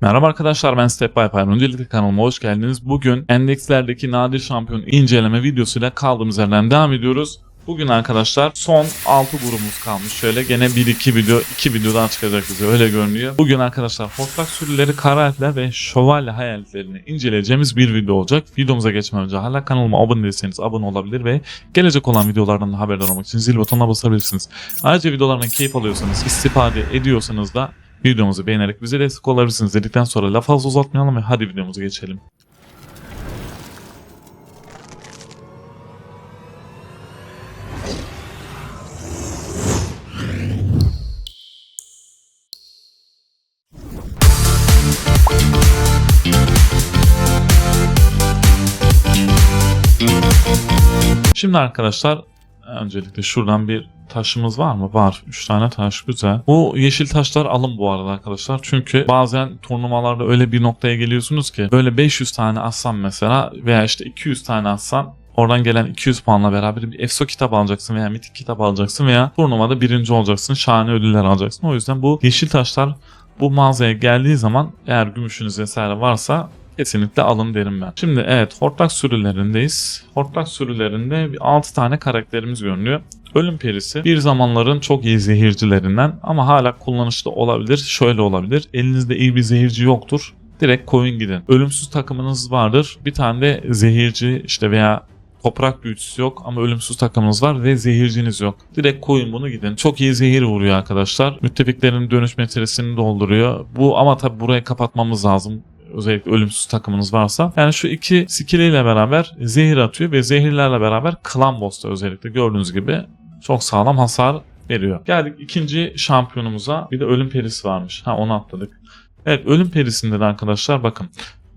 Merhaba arkadaşlar ben Step by Pyron. Öncelikle kanalıma hoş geldiniz. Bugün endekslerdeki nadir şampiyon inceleme videosuyla kaldığımız yerden devam ediyoruz. Bugün arkadaşlar son 6 grubumuz kalmış. Şöyle gene 1-2 video, 2 videodan çıkacak bize öyle görünüyor. Bugün arkadaşlar hortlak sürüleri, kara elfler ve şövalye hayaletlerini inceleyeceğimiz bir video olacak. Videomuza geçmeden önce hala kanalıma abone değilseniz abone olabilir ve gelecek olan videolardan da haberdar olmak için zil butonuna basabilirsiniz. Ayrıca videolardan keyif alıyorsanız, istifade ediyorsanız da Videomuzu beğenerek bize destek olabilirsiniz dedikten sonra lafı fazla uzatmayalım ve hadi videomuza geçelim. Şimdi arkadaşlar öncelikle şuradan bir taşımız var mı? Var. 3 tane taş güzel. Bu yeşil taşlar alın bu arada arkadaşlar. Çünkü bazen turnuvalarda öyle bir noktaya geliyorsunuz ki böyle 500 tane atsan mesela veya işte 200 tane atsan Oradan gelen 200 puanla beraber bir EFSO kitap alacaksın veya mitik kitap alacaksın veya turnuvada birinci olacaksın. Şahane ödüller alacaksın. O yüzden bu yeşil taşlar bu mağazaya geldiği zaman eğer gümüşünüz vesaire varsa kesinlikle alın derim ben. Şimdi evet hortlak sürülerindeyiz. Hortlak sürülerinde 6 tane karakterimiz görünüyor. Ölüm perisi bir zamanların çok iyi zehircilerinden ama hala kullanışlı olabilir. Şöyle olabilir. Elinizde iyi bir zehirci yoktur. Direkt koyun gidin. Ölümsüz takımınız vardır. Bir tane de zehirci işte veya toprak büyücüsü yok ama ölümsüz takımınız var ve zehirciniz yok. Direkt koyun bunu gidin. Çok iyi zehir vuruyor arkadaşlar. Müttefiklerin dönüş metresini dolduruyor. Bu ama tabi burayı kapatmamız lazım özellikle ölümsüz takımınız varsa. Yani şu iki skilliyle beraber zehir atıyor ve zehirlerle beraber klan boss'ta özellikle gördüğünüz gibi çok sağlam hasar veriyor. Geldik ikinci şampiyonumuza. Bir de ölüm perisi varmış. Ha onu atladık. Evet ölüm perisinde de arkadaşlar bakın.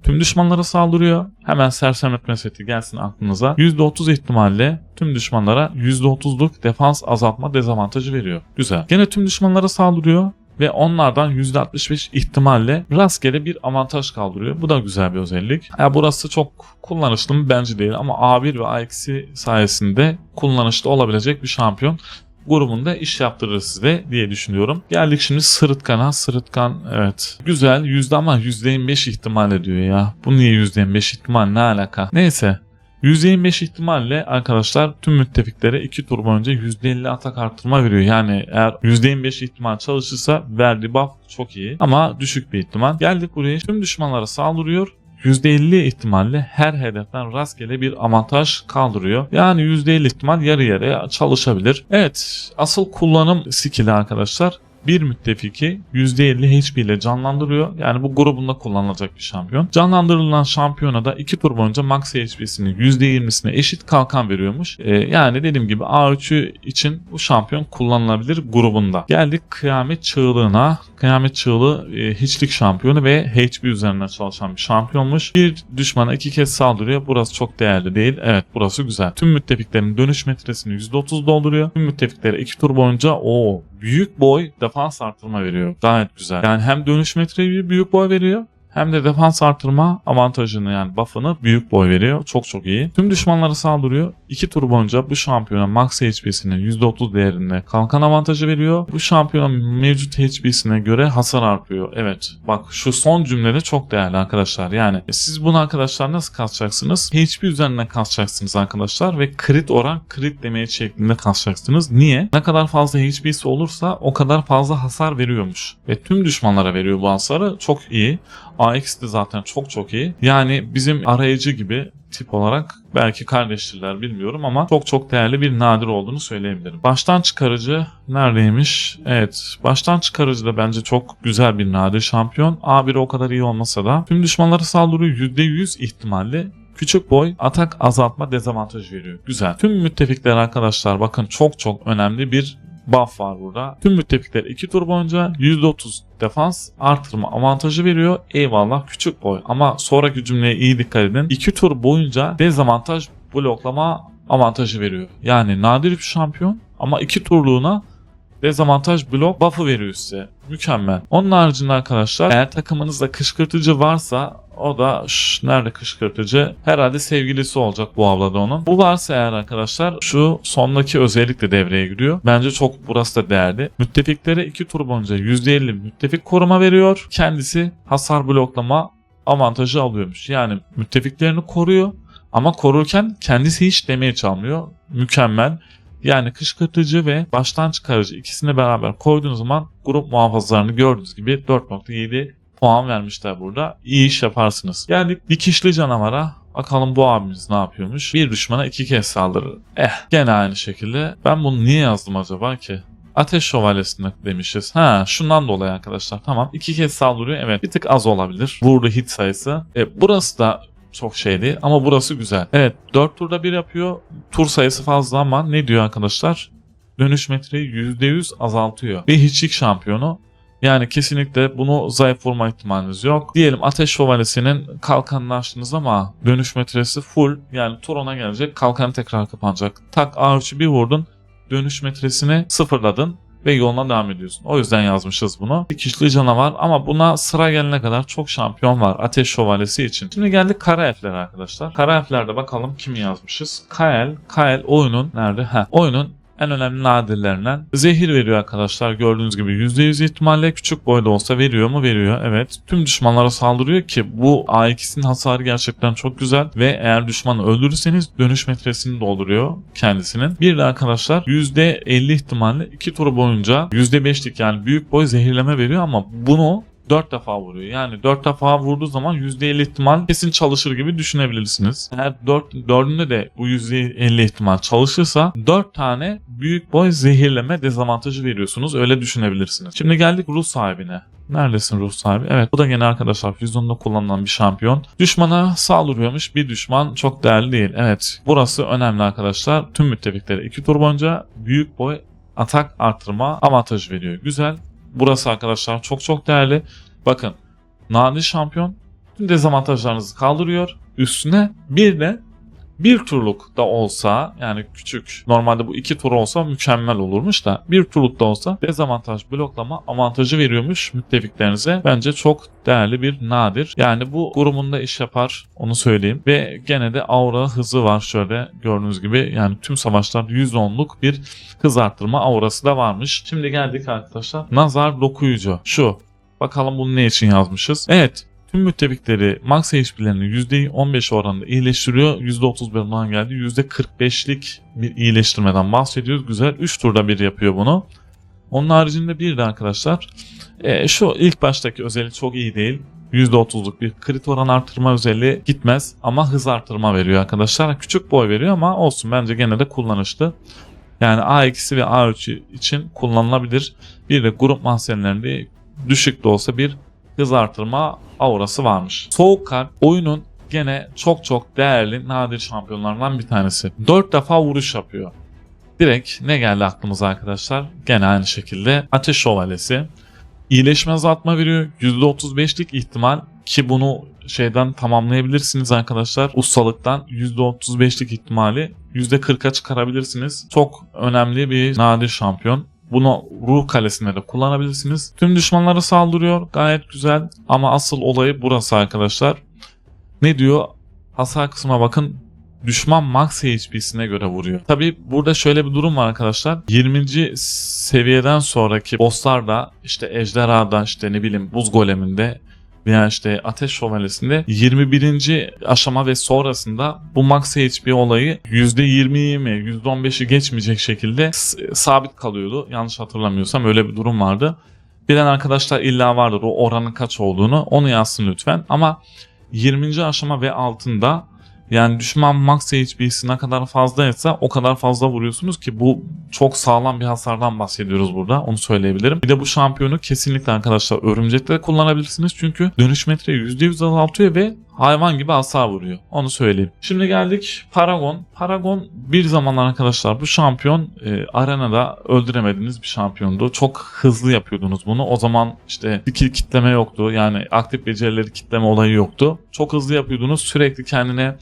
Tüm düşmanlara saldırıyor. Hemen sersemletme seti gelsin aklınıza. %30 ihtimalle tüm düşmanlara %30'luk defans azaltma dezavantajı veriyor. Güzel. Gene tüm düşmanlara saldırıyor ve onlardan %65 ihtimalle rastgele bir avantaj kaldırıyor. Bu da güzel bir özellik. Ya burası çok kullanışlı mı bence değil ama A1 ve A2 sayesinde kullanışlı olabilecek bir şampiyon grubunda iş yaptırır size diye düşünüyorum. Geldik şimdi Sırıtkan'a. Sırıtkan evet güzel yüzde ama %25 ihtimal ediyor ya. Bu niye %25 ihtimal ne alaka? Neyse %25 ihtimalle arkadaşlar tüm müttefiklere 2 tur boyunca %50 atak arttırma veriyor. Yani eğer %25 ihtimal çalışırsa verdiği buff çok iyi. Ama düşük bir ihtimal. Geldik buraya tüm düşmanlara saldırıyor. %50 ihtimalle her hedeften rastgele bir avantaj kaldırıyor. Yani %50 ihtimal yarı yarıya çalışabilir. Evet asıl kullanım skill'i arkadaşlar bir müttefiki %50 HP ile canlandırıyor. Yani bu grubunda kullanılacak bir şampiyon. Canlandırılan şampiyona da 2 tur boyunca max HP'sinin %20'sine eşit kalkan veriyormuş. Ee, yani dediğim gibi A3'ü için bu şampiyon kullanılabilir grubunda. Geldik kıyamet çığlığına. Kıyamet çığlığı e, hiçlik şampiyonu ve HP üzerinden çalışan bir şampiyonmuş. Bir düşmana iki kez saldırıyor. Burası çok değerli değil. Evet burası güzel. Tüm müttefiklerin dönüş metresini %30 dolduruyor. Tüm müttefiklere 2 tur boyunca o büyük boy defans artırma veriyor. Gayet güzel. Yani hem dönüş metreyi büyük boy veriyor hem de defans artırma avantajını yani buff'ını büyük boy veriyor. Çok çok iyi. Tüm düşmanlara saldırıyor. 2 tur boyunca bu şampiyona max HP'sinin %30 değerinde kalkan avantajı veriyor. Bu şampiyonun mevcut HP'sine göre hasar artıyor. Evet bak şu son cümlede çok değerli arkadaşlar. Yani siz bunu arkadaşlar nasıl kasacaksınız? HP üzerinden kasacaksınız arkadaşlar ve crit oran crit demeye şeklinde kasacaksınız. Niye? Ne kadar fazla HP'si olursa o kadar fazla hasar veriyormuş. Ve tüm düşmanlara veriyor bu hasarı. Çok iyi. AX de zaten çok çok iyi. Yani bizim arayıcı gibi tip olarak belki kardeştirler bilmiyorum ama çok çok değerli bir nadir olduğunu söyleyebilirim. Baştan çıkarıcı neredeymiş? Evet baştan çıkarıcı da bence çok güzel bir nadir şampiyon. A1 o kadar iyi olmasa da tüm düşmanlara saldırıyor %100 ihtimalle Küçük boy atak azaltma dezavantajı veriyor. Güzel. Tüm müttefikler arkadaşlar bakın çok çok önemli bir buff var burada. Tüm müttefikler 2 tur boyunca %30 defans artırma avantajı veriyor. Eyvallah küçük boy ama sonraki cümleye iyi dikkat edin. 2 tur boyunca dezavantaj bloklama avantajı veriyor. Yani nadir bir şampiyon ama 2 turluğuna dezavantaj blok buff'ı veriyor size. Mükemmel. Onun haricinde arkadaşlar eğer takımınızda kışkırtıcı varsa o da şş, nerede kışkırtıcı? Herhalde sevgilisi olacak bu avlada onun. Bu varsa eğer arkadaşlar şu sondaki özellik de devreye giriyor. Bence çok burası da değerli. Müttefiklere 2 tur boyunca %50 müttefik koruma veriyor. Kendisi hasar bloklama avantajı alıyormuş. Yani müttefiklerini koruyor ama korurken kendisi hiç demeye çalmıyor. Mükemmel. Yani kışkırtıcı ve baştan çıkarıcı ikisini beraber koyduğunuz zaman grup muhafızlarını gördüğünüz gibi 4.7 puan vermişler burada. İyi iş yaparsınız. Geldik dikişli canavara. Bakalım bu abimiz ne yapıyormuş? Bir düşmana iki kez saldırır. Eh gene aynı şekilde. Ben bunu niye yazdım acaba ki? Ateş şövalyesinde demişiz. Ha şundan dolayı arkadaşlar. Tamam iki kez saldırıyor. Evet bir tık az olabilir. Vurdu hit sayısı. E, burası da çok şeydi ama burası güzel. Evet 4 turda bir yapıyor. Tur sayısı fazla ama ne diyor arkadaşlar? Dönüş metreyi %100 azaltıyor. Ve hiçlik şampiyonu. Yani kesinlikle bunu zayıf vurma ihtimaliniz yok. Diyelim ateş şövalyesinin kalkanını açtınız ama dönüş metresi full. Yani tur ona gelecek kalkan tekrar kapanacak. Tak ağırçı bir vurdun dönüş metresini sıfırladın ve yoluna devam ediyorsun. O yüzden yazmışız bunu. Dikişli canavar ama buna sıra gelene kadar çok şampiyon var Ateş Şövalyesi için. Şimdi geldik kara elflere arkadaşlar. Kara elflerde bakalım kimi yazmışız. Kael, Kael oyunun nerede? Ha, oyunun en önemli nadirlerinden. Zehir veriyor arkadaşlar gördüğünüz gibi %100 ihtimalle küçük boyda olsa veriyor mu? Veriyor evet. Tüm düşmanlara saldırıyor ki bu A2'sin hasarı gerçekten çok güzel ve eğer düşmanı öldürürseniz dönüş metresini dolduruyor kendisinin. Bir de arkadaşlar %50 ihtimalle 2 tur boyunca %5'lik yani büyük boy zehirleme veriyor ama bunu 4 defa vuruyor. Yani 4 defa vurduğu zaman %50 ihtimal kesin çalışır gibi düşünebilirsiniz. Eğer 4, 4'ünde de bu %50 ihtimal çalışırsa 4 tane büyük boy zehirleme dezavantajı veriyorsunuz. Öyle düşünebilirsiniz. Şimdi geldik ruh sahibine. Neredesin ruh sahibi? Evet bu da gene arkadaşlar füzyonda kullanılan bir şampiyon. Düşmana saldırıyormuş. Bir düşman çok değerli değil. Evet burası önemli arkadaşlar. Tüm müttefiklere 2 tur boyunca büyük boy atak artırma avantajı veriyor. Güzel. Burası arkadaşlar çok çok değerli. Bakın nadir şampiyon dezavantajlarınızı kaldırıyor. Üstüne bir de bir turluk da olsa yani küçük normalde bu iki tur olsa mükemmel olurmuş da bir turluk da olsa dezavantaj bloklama avantajı veriyormuş müttefiklerinize. Bence çok değerli bir nadir. Yani bu grubunda iş yapar onu söyleyeyim. Ve gene de aura hızı var şöyle gördüğünüz gibi yani tüm savaşlar 110'luk bir hız arttırma aurası da varmış. Şimdi geldik arkadaşlar. Nazar dokuyucu. Şu. Bakalım bunu ne için yazmışız. Evet tüm müttefikleri max HP'lerini %15 oranında iyileştiriyor. %31'den geldi. %45'lik bir iyileştirmeden bahsediyoruz. Güzel. 3 turda bir yapıyor bunu. Onun haricinde bir de arkadaşlar e, şu ilk baştaki özelliği çok iyi değil. %30'luk bir crit oran artırma özelliği gitmez ama hız artırma veriyor arkadaşlar. Küçük boy veriyor ama olsun bence gene de kullanışlı. Yani A2'si ve A3 için kullanılabilir. Bir de grup mahzenlerinde düşük de olsa bir hız artırma aurası varmış. Soğuk kalp oyunun gene çok çok değerli nadir şampiyonlarından bir tanesi. 4 defa vuruş yapıyor. Direkt ne geldi aklımıza arkadaşlar? Gene aynı şekilde Ateş Şövalyesi. İyileşme azaltma veriyor. %35'lik ihtimal ki bunu şeyden tamamlayabilirsiniz arkadaşlar. Ustalıktan %35'lik ihtimali %40'a çıkarabilirsiniz. Çok önemli bir nadir şampiyon. Bunu ruh kalesinde de kullanabilirsiniz. Tüm düşmanlara saldırıyor. Gayet güzel. Ama asıl olayı burası arkadaşlar. Ne diyor? Hasar kısmına bakın. Düşman max HP'sine göre vuruyor. Tabi burada şöyle bir durum var arkadaşlar. 20. seviyeden sonraki bosslarda işte ejderhada işte ne bileyim buz goleminde veya işte ateş şövalyesinde 21. aşama ve sonrasında bu max HP olayı %20'yi mi %15'i geçmeyecek şekilde sabit kalıyordu. Yanlış hatırlamıyorsam öyle bir durum vardı. Bilen arkadaşlar illa vardır o oranın kaç olduğunu onu yazsın lütfen. Ama 20. aşama ve altında yani düşman max HP'si ne kadar fazlaysa o kadar fazla vuruyorsunuz ki bu çok sağlam bir hasardan bahsediyoruz burada. Onu söyleyebilirim. Bir de bu şampiyonu kesinlikle arkadaşlar örümcekte kullanabilirsiniz. Çünkü dönüş metre %100 azaltıyor ve hayvan gibi hasar vuruyor. Onu söyleyeyim. Şimdi geldik Paragon. Paragon bir zamanlar arkadaşlar bu şampiyon e, arenada öldüremediğiniz bir şampiyondu. Çok hızlı yapıyordunuz bunu. O zaman işte skill kitleme yoktu. Yani aktif becerileri kitleme olayı yoktu. Çok hızlı yapıyordunuz. Sürekli kendine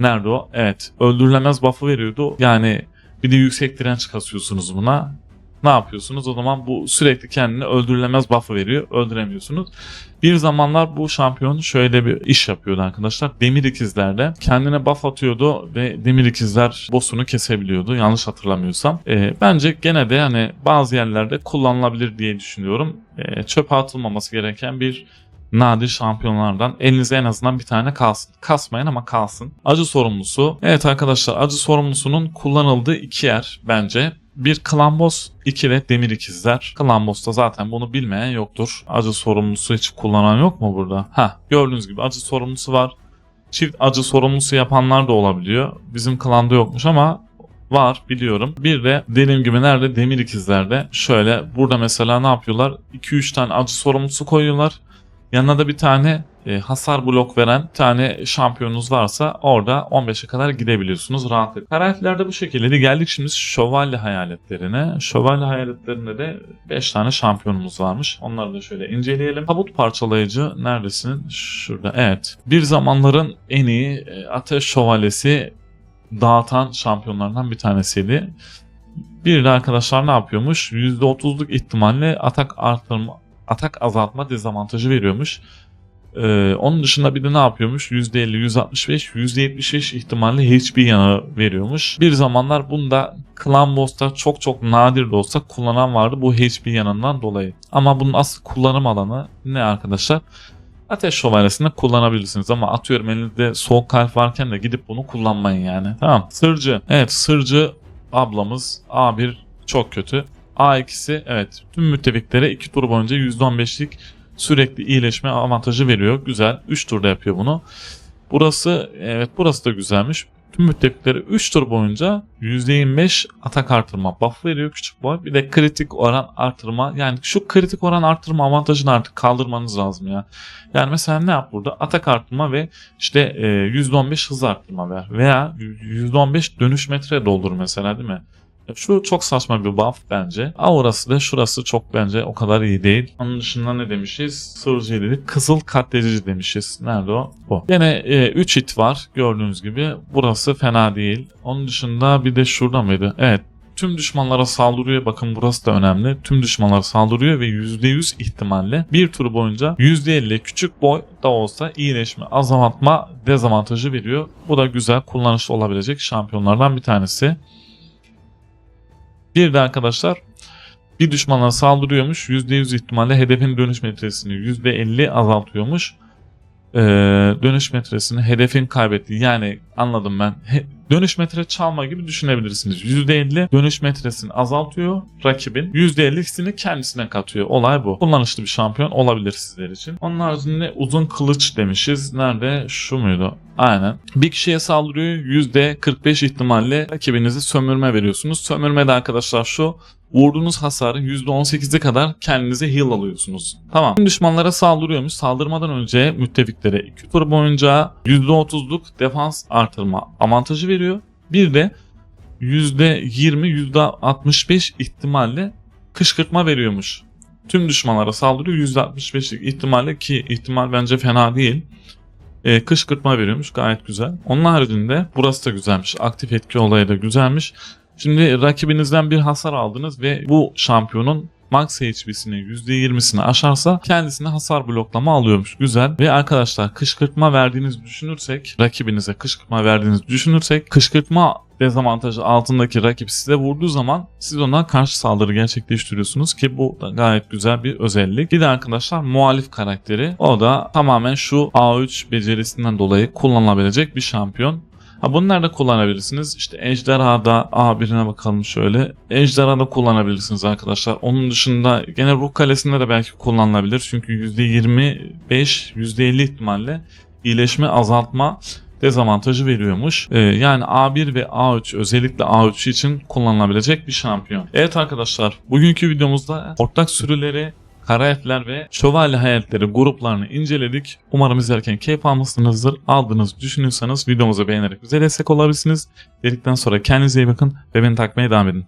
Nerede o? Evet. Öldürülemez buff'ı veriyordu. Yani bir de yüksek direnç kasıyorsunuz buna. ne yapıyorsunuz? O zaman bu sürekli kendini öldürülemez buff'ı veriyor. Öldüremiyorsunuz. Bir zamanlar bu şampiyon şöyle bir iş yapıyordu arkadaşlar. Demir ikizlerde kendine buff atıyordu ve demir ikizler boss'unu kesebiliyordu. Yanlış hatırlamıyorsam. Ee, bence gene de hani bazı yerlerde kullanılabilir diye düşünüyorum. Ee, çöpe atılmaması gereken bir nadir şampiyonlardan elinize en azından bir tane kalsın. Kasmayın ama kalsın. Acı sorumlusu. Evet arkadaşlar acı sorumlusunun kullanıldığı iki yer bence. Bir Clan Boss, iki de Demir İkizler. Clan Boss'ta zaten bunu bilmeyen yoktur. Acı sorumlusu hiç kullanan yok mu burada? Ha, gördüğünüz gibi acı sorumlusu var. Çift acı sorumlusu yapanlar da olabiliyor. Bizim klanda yokmuş ama var biliyorum. Bir de dediğim gibi nerede? Demir ikizlerde. Şöyle burada mesela ne yapıyorlar? 2-3 tane acı sorumlusu koyuyorlar. Yanına da bir tane e, hasar blok veren tane şampiyonunuz varsa orada 15'e kadar gidebiliyorsunuz rahatlıkla. Karakterlerde bu şekilde geldik şimdi şövalye hayaletlerine. Şövalye hayaletlerinde de 5 tane şampiyonumuz varmış. Onları da şöyle inceleyelim. Tabut parçalayıcı neredesin? Şurada evet. Bir zamanların en iyi e, ateş şövalyesi dağıtan şampiyonlardan bir tanesiydi. Bir de arkadaşlar ne yapıyormuş? %30'luk ihtimalle atak artırma atak azaltma dezavantajı veriyormuş. Ee, onun dışında bir de ne yapıyormuş? %50, %65, %75 ihtimalle HP yanı veriyormuş. Bir zamanlar bunda Clan Boss'ta çok çok nadir de olsa kullanan vardı bu HP yanından dolayı. Ama bunun asıl kullanım alanı ne arkadaşlar? Ateş şövalyesinde kullanabilirsiniz ama atıyorum elinizde soğuk kalp varken de gidip bunu kullanmayın yani. Tamam. Sırcı. Evet sırcı ablamız A1 çok kötü. A2'si evet tüm müttefiklere 2 tur boyunca %15'lik sürekli iyileşme avantajı veriyor. Güzel. 3 turda yapıyor bunu. Burası evet burası da güzelmiş. Tüm müttefiklere 3 tur boyunca %25 atak artırma buff veriyor küçük boy. Bir de kritik oran artırma. Yani şu kritik oran artırma avantajını artık kaldırmanız lazım ya. Yani mesela ne yap burada? Atak artırma ve işte e, %15 hız artırma ver. Veya %15 dönüş metre doldur mesela değil mi? Şu çok saçma bir buff bence. Aurası da şurası çok bence o kadar iyi değil. Onun dışında ne demişiz? Sırcı dedik. Kızıl katledici demişiz. Nerede o? Bu. Yine 3 e, it var gördüğünüz gibi. Burası fena değil. Onun dışında bir de şurada mıydı? Evet tüm düşmanlara saldırıyor. Bakın burası da önemli. Tüm düşmanlara saldırıyor ve %100 ihtimalle bir tur boyunca %50 küçük boy da olsa iyileşme, azaltma dezavantajı veriyor. Bu da güzel kullanışlı olabilecek şampiyonlardan bir tanesi. Bir de arkadaşlar bir düşmana saldırıyormuş. %100 ihtimalle hedefin dönüş metresini %50 azaltıyormuş. Ee, dönüş metresini hedefin kaybettiği yani anladım ben. He, dönüş metre çalma gibi düşünebilirsiniz. %50 dönüş metresini azaltıyor rakibin. %50'sini kendisine katıyor. Olay bu. Kullanışlı bir şampiyon olabilir sizler için. Onun haricinde uzun kılıç demişiz. Nerede? Şu muydu? Aynen. Bir kişiye saldırıyor. %45 ihtimalle rakibinizi sömürme veriyorsunuz. Sömürme de arkadaşlar şu. Vurduğunuz hasarın %18'e kadar kendinize heal alıyorsunuz. Tamam. Düşmanlara saldırıyormuş. Saldırmadan önce müttefiklere 2 tur boyunca %30'luk defans artırma avantajı veriyor. Bir de %20, %65 ihtimalle kışkırtma veriyormuş. Tüm düşmanlara saldırıyor %65'lik ihtimalle ki ihtimal bence fena değil. E, kışkırtma veriyormuş gayet güzel. Onun haricinde burası da güzelmiş. Aktif etki olayı da güzelmiş. Şimdi rakibinizden bir hasar aldınız ve bu şampiyonun max HP'sini %20'sini aşarsa kendisine hasar bloklama alıyormuş. Güzel. Ve arkadaşlar kışkırtma verdiğinizi düşünürsek, rakibinize kışkırtma verdiğinizi düşünürsek, kışkırtma dezavantajı altındaki rakip size vurduğu zaman siz ona karşı saldırı gerçekleştiriyorsunuz ki bu da gayet güzel bir özellik. Bir de arkadaşlar muhalif karakteri. O da tamamen şu A3 becerisinden dolayı kullanılabilecek bir şampiyon. Ha bunu nerede kullanabilirsiniz? İşte Ejderha'da A1'ine bakalım şöyle. Ejderha'da kullanabilirsiniz arkadaşlar. Onun dışında gene Ruh Kalesi'nde de belki kullanılabilir. Çünkü %25, %50 ihtimalle iyileşme azaltma dezavantajı veriyormuş. Ee, yani A1 ve A3 özellikle A3 için kullanılabilecek bir şampiyon. Evet arkadaşlar bugünkü videomuzda ortak sürüleri kara ve şövalye hayaletleri gruplarını inceledik. Umarım izlerken keyif almışsınızdır. Aldığınızı düşünüyorsanız videomuzu beğenerek bize destek olabilirsiniz. Dedikten sonra kendinize iyi bakın ve beni takmaya devam edin.